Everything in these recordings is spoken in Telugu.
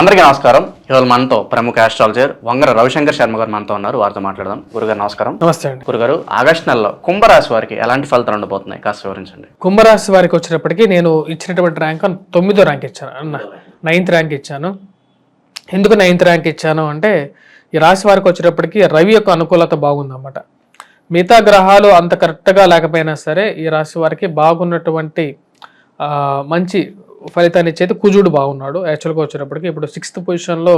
అందరికీ నమస్కారం. ఇవాళ మనతో ప్రముఖ ఆస్ట్రాలజర్ వంగర రవిశంకర్ శర్మ గారు మనతో ఉన్నారు. వారితో మాట్లాడదాం. గురుగారు నమస్కారం. నమస్తే అండి. గురుగారు ఆగస్టు నెలలో కుంభరాశి వారికి ఎలాంటి ఫలితాలు ఉండబోతున్నాయి? కాస్త వివరించండి. కుంభరాశి వారికి వచ్చేటప్పటికి నేను ఇచ్చినటువంటి ర్యాంక్ తొమ్మిదో ర్యాంక్ ఇచ్చాను. అన్న నైన్త్ ర్యాంక్ ఇచ్చాను. ఎందుకు నైన్త్ ర్యాంక్ ఇచ్చాను అంటే ఈ రాశి వారికి వచ్చేటప్పటికి రవి యొక్క అనుకూలత బాగుందన్నమాట. మిగతా గ్రహాలు అంత కరెక్ట్గా లేకపోయినా సరే ఈ రాశి వారికి బాగున్నటువంటి మంచి ఫలితాన్ని ఇచ్చేది కుజుడు బాగున్నాడు. యాక్చువల్గా వచ్చినప్పటికీ ఇప్పుడు సిక్స్త్ పొజిషన్లో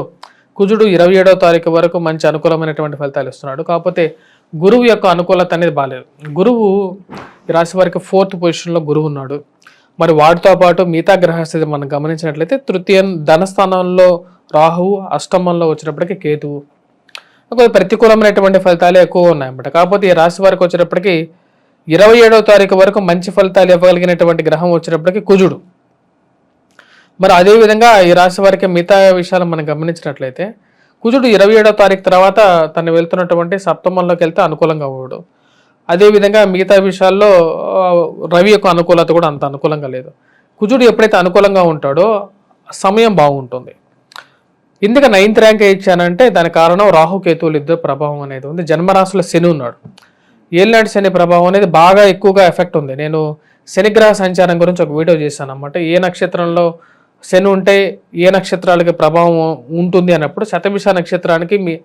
కుజుడు ఇరవై ఏడవ తారీఖు వరకు మంచి అనుకూలమైనటువంటి ఫలితాలు ఇస్తున్నాడు. కాకపోతే గురువు యొక్క అనుకూలత అనేది బాగాలేదు. గురువు ఈ రాశి వారికి ఫోర్త్ పొజిషన్లో గురువు ఉన్నాడు. మరి వాటితో పాటు మిగతా గ్రహస్థితి మనం గమనించినట్లయితే తృతీయ ధనస్థానంలో రాహువు అష్టమంలో వచ్చినప్పటికీ కేతువు. కొద్ది ప్రతికూలమైనటువంటి ఫలితాలు ఎక్కువ ఉన్నాయన్నమాట. కాకపోతే ఈ రాశి వారికి వచ్చేటప్పటికీ ఇరవై ఏడవ తారీఖు వరకు మంచి ఫలితాలు ఇవ్వగలిగినటువంటి గ్రహం వచ్చినప్పటికీ కుజుడు. మరి అదేవిధంగా ఈ రాశి వారికి మిగతా విషయాలు మనం గమనించినట్లయితే కుజుడు ఇరవై ఏడవ తారీఖు తర్వాత తను వెళ్తున్నటువంటి సప్తమంలోకి వెళ్తే అనుకూలంగా అవ్వడు అదేవిధంగా మిగతా విషయాల్లో రవి యొక్క అనుకూలత కూడా అంత అనుకూలంగా లేదు. కుజుడు ఎప్పుడైతే అనుకూలంగా ఉంటాడో సమయం బాగుంటుంది. ఎందుకు నైన్త్ ర్యాంక్ ఇచ్చానంటే దాని కారణం రాహుకేతువులు ఇద్దరు ప్రభావం అనేది ఉంది. జన్మరాశుల శని ఉన్నాడు. ఏళ్ళనాటి శని ప్రభావం అనేది బాగా ఎక్కువగా ఎఫెక్ట్ ఉంది. నేను శనిగ్రహ సంచారం గురించి ఒక వీడియో చేశాను అన్నమాట ఏ నక్షత్రంలో శని ఉంటే ఏ నక్షత్రాలకి ప్రభావం ఉంటుంది అన్నప్పుడు శతభిష నక్షత్రానికి మీ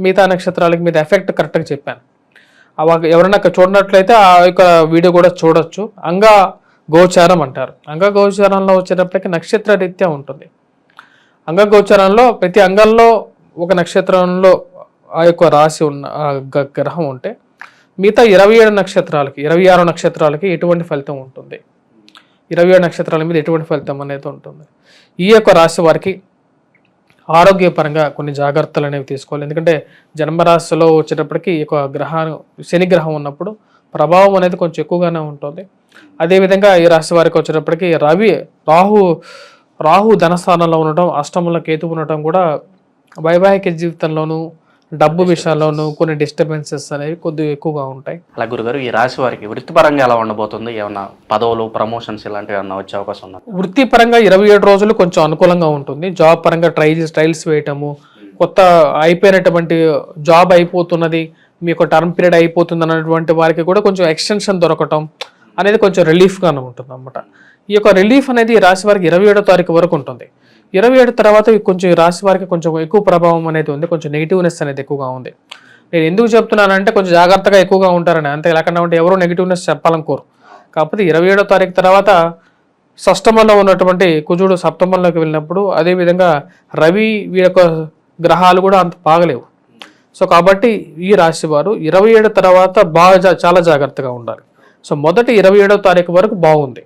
మిగతా నక్షత్రాలకి మీద ఎఫెక్ట్ కరెక్ట్గా చెప్పాను. ఎవరైనా చూడనట్లయితే ఆ యొక్క వీడియో కూడా చూడొచ్చు. అంగ గోచారం అంటారు. అంగ గోచారంలో వచ్చేటప్పటికి నక్షత్ర రీత్యా ఉంటుంది. అంగగోచరంలో ప్రతి అంగంలో ఒక నక్షత్రంలో ఆ యొక్క రాశి ఉన్న ఆ గ- గ్రహం ఉంటే మిగతా ఇరవై ఏడు నక్షత్రాలకి ఇరవై ఆరు నక్షత్రాలకి ఎటువంటి ఫలితం ఉంటుంది. ఇరవై ఏడు నక్షత్రాల మీద ఎటువంటి ఫలితం అనేది ఉంటుంది. ఈ యొక్క రాశి వారికి ఆరోగ్యపరంగా కొన్ని జాగ్రత్తలు అనేవి తీసుకోవాలి. ఎందుకంటే జన్మరాశిలో వచ్చేటప్పటికి ఈ యొక్క గ్రహాను శని గ్రహం ఉన్నప్పుడు ప్రభావం అనేది కొంచెం ఎక్కువగానే ఉంటుంది. అదేవిధంగా ఈ రాశి వారికి వచ్చేటప్పటికి రవి రాహు రాహు ధనస్థానంలో ఉండటం అష్టమంలో కేతు ఉండటం కూడా వైవాహిక జీవితంలోనూ డబ్బు విషయాల్లోనూ కొన్ని డిస్టర్బెన్సెస్ అనేవి కొద్దిగా ఎక్కువగా ఉంటాయి. అలా గురుగారు ఈ రాశి వారికి వృత్తిపరంగా ఎలా ఉండబోతుంది? ఏమన్నా పదవులు ప్రమోషన్స్ ఇలాంటివి ఏమన్నా వచ్చే అవకాశం ఉందా? వృత్తిపరంగా ఇరవై ఏడు రోజులు కొంచెం అనుకూలంగా ఉంటుంది. జాబ్ పరంగా ట్రైల్స్ ట్రైల్స్ వేయటము కొత్త అయిపోయినటువంటి జాబ్ అయిపోతున్నది మీకు టర్మ్ పీరియడ్ అయిపోతుంది అన్నటువంటి వారికి కూడా కొంచెం ఎక్స్టెన్షన్ దొరకటం అనేది కొంచెం రిలీఫ్గానే ఉంటుంది అన్నమాట ఈ యొక్క రిలీఫ్ అనేది ఈ రాశి వారికి ఇరవై ఏడో తారీఖు వరకు ఉంటుంది. ఇరవై ఏడు తర్వాత కొంచెం ఈ రాశి వారికి కొంచెం ఎక్కువ ప్రభావం అనేది ఉంది. కొంచెం నెగిటివ్నెస్ అనేది ఎక్కువగా ఉంది. నేను ఎందుకు చెప్తున్నానంటే కొంచెం జాగ్రత్తగా ఎక్కువగా ఉంటారని. అంతే లేకుండా ఉంటే ఎవరో నెగిటివ్నెస్ చెప్పాలనుకోరు కాకపోతే ఇరవై ఏడో తారీఖు తర్వాత షష్టమంలో ఉన్నటువంటి కుజుడు సప్తమంలోకి వెళ్ళినప్పుడు అదేవిధంగా రవి వీరి యొక్క గ్రహాలు కూడా అంత బాగలేవు. సో కాబట్టి ఈ రాశి వారు ఇరవై ఏడు తర్వాత బాగా జా- చాలా జాగ్రత్తగా ఉండాలి. సో మొదటి ఇరవై ఏడవ తారీఖు వరకు బాగుంది.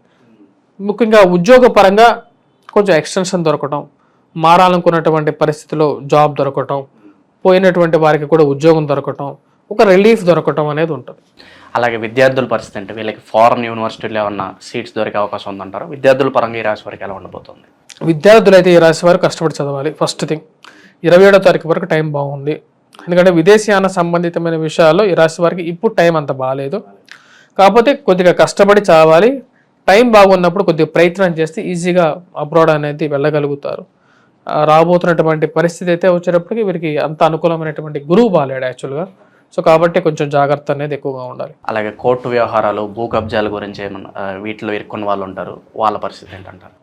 ముఖ్యంగా ఉద్యోగపరంగా కొంచెం ఎక్స్టెన్షన్ దొరకటం మారాలనుకున్నటువంటి పరిస్థితిలో జాబ్ దొరకటం పోయినటువంటి వారికి కూడా ఉద్యోగం దొరకటం ఒక రిలీఫ్ దొరకటం అనేది ఉంటుంది. అలాగే విద్యార్థుల పరిస్థితి అంటే వీళ్ళకి ఫారెన్ యూనివర్సిటీలో ఏమన్నా సీట్స్ దొరికే అవకాశం ఉందంటారా? విద్యార్థుల పరంగా ఈ రాశి వారికి ఎలా ఉండబోతుంది? విద్యార్థులు అయితే ఈ రాశి వారు కష్టపడి చదవాలి ఫస్ట్ థింగ్ ఇరవై ఏడో తారీఖు వరకు టైం బాగుంది. ఎందుకంటే విదేశీయాన సంబంధితమైన విషయాల్లో ఈ రాశి వారికి ఇప్పుడు టైం అంత బాగాలేదు కాకపోతే కొద్దిగా కష్టపడి చదవాలి టైం బాగున్నప్పుడు కొద్దిగా ప్రయత్నం చేస్తే ఈజీగా అబ్రాడ్ అనేది వెళ్ళగలుగుతారు. రాబోతున్నటువంటి పరిస్థితి అయితే వచ్చేటప్పటికి వీరికి అంత అనుకూలమైనటువంటి గురువు బాగాలేడు యాక్చువల్గా. సో కాబట్టి కొంచెం జాగ్రత్త అనేది ఎక్కువగా ఉండాలి. అలాగే కోర్టు వ్యవహారాలు భూ కబ్జాల గురించి ఏమన్నా వీటిలో ఇరుక్కున్న వాళ్ళు ఉంటారు. వాళ్ళ పరిస్థితి ఏంటంటారు?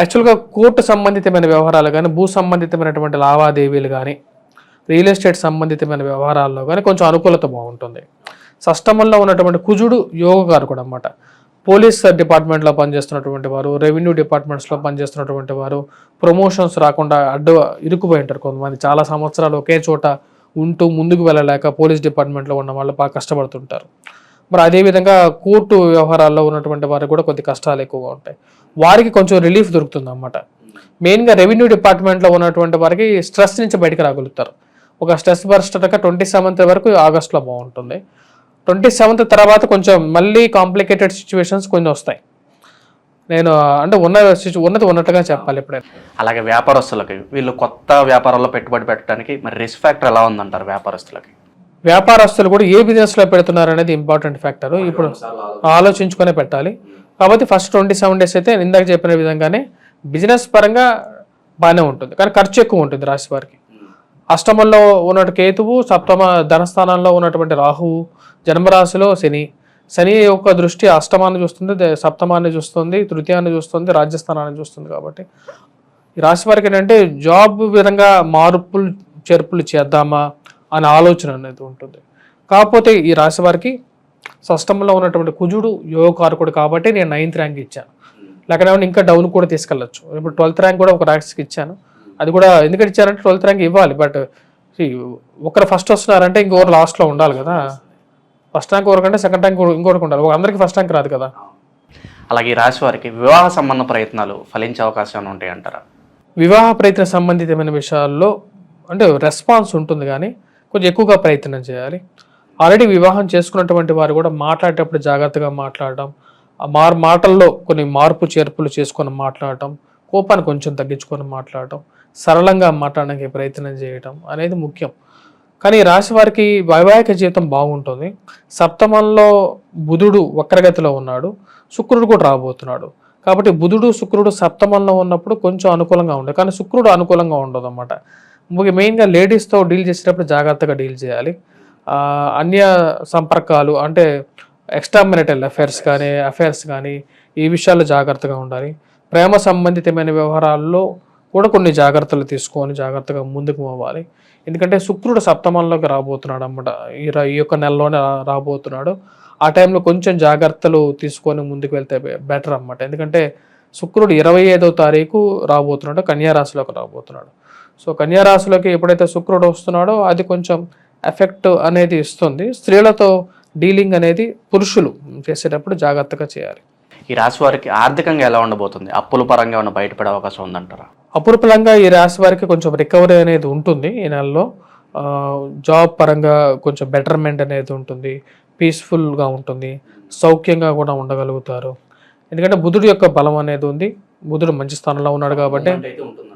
యాక్చువల్గా కోర్టు సంబంధితమైన వ్యవహారాలు కానీ భూ సంబంధితమైనటువంటి లావాదేవీలు కానీ రియల్ ఎస్టేట్ సంబంధితమైన వ్యవహారాల్లో కానీ కొంచెం అనుకూలత బాగుంటుంది. సష్టమంలో ఉన్నటువంటి కుజుడు యోగకారకుడు అనమాట పోలీస్ డిపార్ట్మెంట్లో పనిచేస్తున్నటువంటి వారు రెవెన్యూ డిపార్ట్మెంట్స్లో పనిచేస్తున్నటువంటి వారు ప్రమోషన్స్ రాకుండా అడ్డు ఇరుక్కుపోయి ఉంటారు కొంతమంది. చాలా సంవత్సరాలు ఒకే చోట ఉంటూ ముందుకు వెళ్ళలేక పోలీస్ డిపార్ట్మెంట్లో ఉన్న వాళ్ళు బాగా కష్టపడుతుంటారు. మరి అదేవిధంగా కోర్టు వ్యవహారాల్లో ఉన్నటువంటి వారికి కూడా కొద్ది కష్టాలు ఎక్కువగా ఉంటాయి. వారికి కొంచెం రిలీఫ్ దొరుకుతుంది అన్నమాట మెయిన్గా రెవెన్యూ డిపార్ట్మెంట్లో ఉన్నటువంటి వారికి స్ట్రెస్ నుంచి బయటకు రాగలుగుతారు. ఒక స్ట్రెస్ బర్స్టర్గా ట్వంటీ సెవెంత్ వరకు ఆగస్ట్లో బాగుంటుంది. ట్వంటీ సెవెంత్ తర్వాత కొంచెం మళ్ళీ కాంప్లికేటెడ్ సిచ్యువేషన్స్ కొన్ని వస్తాయి. నేను అంటే ఉన్న ఉన్నది ఉన్నట్టుగా చెప్పాలి ఎప్పుడైనా అలాగే వ్యాపారస్తులకి వీళ్ళు కొత్త వ్యాపారాల్లో పెట్టుబడి పెట్టడానికి మరి రిస్క్ ఫ్యాక్టర్ ఎలా ఉందంటారు వ్యాపారస్తులకి? వ్యాపారస్తులు కూడా ఏ బిజినెస్లో పెడుతున్నారు అనేది ఇంపార్టెంట్ ఫ్యాక్టర్ ఇప్పుడు ఆలోచించుకొని పెట్టాలి. కాబట్టి ఫస్ట్ ట్వంటీ సెవెన్ డేస్ అయితే ఇందాక చెప్పిన విధంగానే బిజినెస్ పరంగా బాగానే ఉంటుంది. కానీ ఖర్చు ఎక్కువ ఉంటుంది రాశి వారికి. అష్టమంలో ఉన్నటువంటి కేతువు సప్తమ ధనస్థానంలో ఉన్నటువంటి రాహువు జన్మరాశిలో శని. శని యొక్క దృష్టి అష్టమాన్ని చూస్తుంది సప్తమాన్ని చూస్తుంది తృతీయాన్ని చూస్తుంది రాజ్యస్థానాన్ని చూస్తుంది కాబట్టి. ఈ రాశి వారికి ఏంటంటే జాబ్ విధంగా మార్పులు చేర్పులు చేద్దామా అనే ఆలోచన అనేది ఉంటుంది. కాకపోతే ఈ రాశి వారికి సష్టంలో ఉన్నటువంటి కుజుడు యోగకారకుడు కాబట్టి నేను నైన్త్ ర్యాంక్ ఇచ్చాను. లేకపోతే ఇంకా డౌన్ కూడా తీసుకెళ్ళచ్చు. ఇప్పుడు ట్వెల్త్ ర్యాంక్ కూడా ఒక రాశికి ఇచ్చాను. అది కూడా ఎందుకంటే ఇచ్చారంటే ట్వెల్త్ ర్యాంక్ ఇవ్వాలి బట్ ఒకరు ఫస్ట్ వస్తున్నారంటే ఇంకొకరు లాస్ట్లో ఉండాలి కదా. ఫస్ట్ ర్యాంక్ ఒకరికంటే సెకండ్ ర్యాంక్ ఇంకొకరికి ఉండాలి. ఒక అందరికి ఫస్ట్ ర్యాంక్ రాదు కదా. అలాగే ఈ రాశి వారికి వివాహ సంబంధ ప్రయత్నాలు ఫలించే అవకాశాలు ఉంటాయి అంటారా? వివాహ ప్రయత్న సంబంధితమైన విషయాల్లో అంటే రెస్పాన్స్ ఉంటుంది కానీ కొంచెం ఎక్కువగా ప్రయత్నం చేయాలి. ఆల్రెడీ వివాహం చేసుకున్నటువంటి వారు కూడా మాట్లాడేటప్పుడు జాగ్రత్తగా మాట్లాడటం మార్ మాటల్లో కొన్ని మార్పు చేర్పులు చేసుకొని మాట్లాడటం కోపాన్ని కొంచెం తగ్గించుకొని మాట్లాడటం సరళంగా మాట్లాడడానికి ప్రయత్నం చేయటం అనేది ముఖ్యం. కానీ రాశి వారికి వైవాహిక జీవితం బాగుంటుంది. సప్తమంలో బుధుడు వక్రగతిలో ఉన్నాడు. శుక్రుడు కూడా రాబోతున్నాడు. కాబట్టి బుధుడు శుక్రుడు సప్తమంలో ఉన్నప్పుడు కొంచెం అనుకూలంగా ఉండదు కానీ శుక్రుడు అనుకూలంగా ఉండదు అనమాట మెయిన్గా లేడీస్తో డీల్ చేసేటప్పుడు జాగ్రత్తగా డీల్ చేయాలి. అన్య సంపర్కాలు అంటే ఎక్స్ట్రా మెరిటల్ అఫైర్స్ కానీ అఫైర్స్ కానీ ఈ విషయాల్లో జాగ్రత్తగా ఉండాలి. ప్రేమ సంబంధితమైన వ్యవహారాల్లో కూడా కొన్ని జాగ్రత్తలు తీసుకొని జాగ్రత్తగా ముందుకు పోవాలి. ఎందుకంటే శుక్రుడు సప్తమంలోకి రాబోతున్నాడు అన్నమాట. ఈ ఈ యొక్క నెలలోనే రాబోతున్నాడు. ఆ టైంలో కొంచెం జాగ్రత్తలు తీసుకొని ముందుకు వెళ్తే బెటర్ అన్నమాట. ఎందుకంటే శుక్రుడు ఇరవై ఐదో తారీఖు రాబోతున్నాడు కన్యా రాశిలోకి రాబోతున్నాడు. సో కన్యారాశిలోకి ఎప్పుడైతే శుక్రుడు వస్తున్నాడో అది కొంచెం ఎఫెక్ట్ అనేది ఇస్తుంది. స్త్రీలతో డీలింగ్ అనేది పురుషులు చేసేటప్పుడు జాగ్రత్తగా చేయాలి. ఈ రాశి వారికి ఆర్థికంగా ఎలా ఉండబోతుంది? అప్పుల పరంగా ఉన్న బయటపడే అవకాశం ఉందంటారా? అపురూపంగా ఈ రాశి వారికి కొంచెం రికవరీ అనేది ఉంటుంది ఈ నెలలో. జాబ్ పరంగా కొంచెం బెటర్మెంట్ అనేది ఉంటుంది. పీస్ఫుల్గా ఉంటుంది. సౌఖ్యంగా కూడా ఉండగలుగుతారు. ఎందుకంటే బుధుడు యొక్క బలం అనేది ఉంది. బుధుడు మంచి స్థానంలో ఉన్నాడు కాబట్టి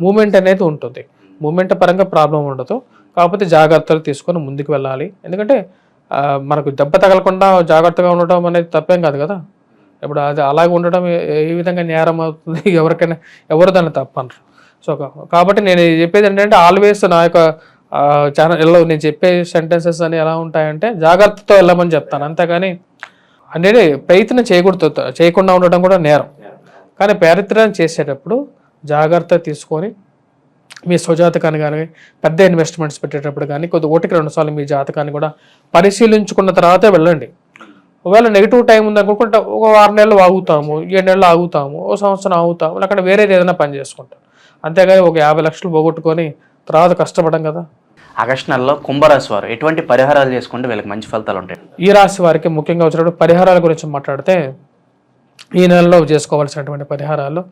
మూమెంట్ అనేది ఉంటుంది. మూమెంట్ పరంగా ప్రాబ్లం ఉండదు. కాకపోతే జాగ్రత్తలు తీసుకొని ముందుకు వెళ్ళాలి. ఎందుకంటే మనకు దెబ్బ తగలకుండా జాగ్రత్తగా ఉండటం అనేది తప్పేం కాదు కదా. ఇప్పుడు అది అలాగే ఉండడం ఏ విధంగా నేరం అవుతుంది? ఎవరికైనా ఎవరు దాన్ని తప్పనరు. సో కాబట్టి నేను చెప్పేది ఏంటంటే ఆల్వేస్ నా యొక్క ఛానల్లో నేను చెప్పే సెంటెన్సెస్ అని ఎలా ఉంటాయంటే జాగ్రత్తతో వెళ్ళమని చెప్తాను. అంతేగాని అంటే ప్రయత్నం చేయకూడదు చేయకుండా ఉండటం కూడా నేరం. కానీ ప్రయత్నం చేసేటప్పుడు జాగ్రత్త తీసుకొని మీ స్వజాతకాన్ని కానీ పెద్ద ఇన్వెస్ట్మెంట్స్ పెట్టేటప్పుడు కానీ కొద్ది ఒకటికి రెండు సార్లు మీ జాతకాన్ని కూడా పరిశీలించుకున్న తర్వాతే వెళ్ళండి. ఒకవేళ నెగిటివ్ టైం ఉందనుకుంటే ఒక వారం నెలలు ఆగుతాము ఏడు నెలలు ఆగుతాము ఓ సంవత్సరం ఆగుతాము లేకపోతే వేరేది ఏదైనా పని చేసుకుంటాం. అంతేగాని ఒక యాభై లక్షలు పోగొట్టుకొని తర్వాత కష్టపడం కదా. ఆగస్టు నెలలో కుంభరాశి వారు ఎటువంటి పరిహారాలు చేసుకుంటే వీళ్ళకి మంచి ఫలితాలు ఉంటాయి? ఈ రాశి వారికి ముఖ్యంగా వచ్చినప్పుడు పరిహారాల గురించి మాట్లాడితే ఈ నెలలో చేసుకోవాల్సినటువంటి పరిహారాలు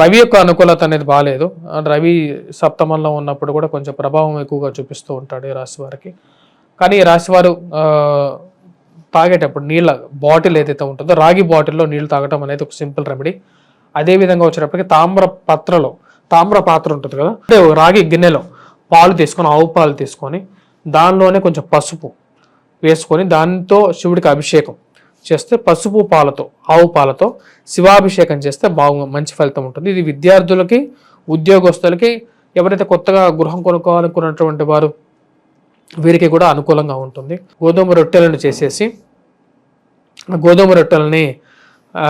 రవి యొక్క అనుకూలత అనేది బాగాలేదు. రవి సప్తమంలో ఉన్నప్పుడు కూడా కొంచెం ప్రభావం ఎక్కువగా చూపిస్తూ ఉంటాడు ఈ రాశి వారికి. కానీ ఈ రాశి వారు తాగేటప్పుడు నీళ్ళ బాటిల్ ఏదైతే ఉంటుందో రాగి బాటిల్లో నీళ్ళు తాగటం అనేది ఒక సింపుల్ రెమెడీ. అదే విధంగా వచ్చేటప్పటికి తామ్ర పాత్రలో తామ్ర పాత్ర ఉంటుంది కదా? అంటే ఒక రాగి గిన్నెలో పాలు తీసుకొని ఆవు పాలు తీసుకొని దానిలోనే కొంచెం పసుపు వేసుకొని దానితో శివుడికి అభిషేకం చేస్తే పసుపు పాలతో ఆవు పాలతో శివాభిషేకం చేస్తే బాగు మంచి ఫలితం ఉంటుంది. ఇది విద్యార్థులకి ఉద్యోగస్తులకి ఎవరైతే కొత్తగా గృహం కొనుక్కోవాలనుకున్నటువంటి వారు వీరికి కూడా అనుకూలంగా ఉంటుంది. గోధుమ రొట్టెలను చేసేసి గోధుమ రొట్టెలని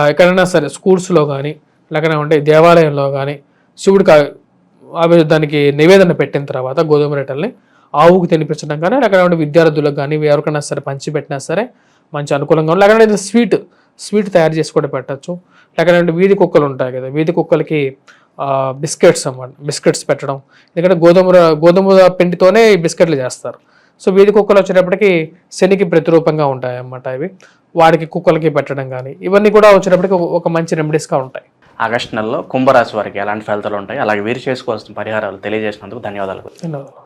ఎక్కడైనా సరే స్కూల్స్లో కానీ లేకపోతే దేవాలయంలో కానీ శివుడికి ఆమె దానికి నివేదన పెట్టిన తర్వాత గోధుమ రొట్టెల్ని ఆవుకు తినిపించడం కానీ లేకపోతే విద్యార్థులకు కానీ ఎవరికైనా సరే పంచిపెట్టినా సరే మంచి అనుకూలంగా ఉంది. లేకపోతే స్వీట్ స్వీట్ తయారు చేసి కూడా పెట్టచ్చు. లేకపోతే వీధి కుక్కలు ఉంటాయి కదా వీధి కుక్కలకి బిస్కెట్స్ అన్నమాట బిస్కెట్స్ పెట్టడం. ఎందుకంటే గోధుమ గోధుమ పిండితోనే బిస్కెట్లు చేస్తారు. సో వీధి కుక్కలు వచ్చేటప్పటికి శనికి ప్రతిరూపంగా ఉంటాయి అన్నమాట ఇవి వాడికి కుక్కలకి పెట్టడం కానీ ఇవన్నీ కూడా వచ్చేటప్పటికి ఒక- ఒక మంచి రెమెడీస్గా ఉంటాయి. ఆగస్టు నెలలో కుంభరాశి వారికి ఎలాంటి ఫలితాలు ఉంటాయి? అలాగే వీరు చేసుకోవాల్సిన పరిహారాలు తెలియజేసినందుకు ధన్యవాదాలు. ధన్యవాదాలు.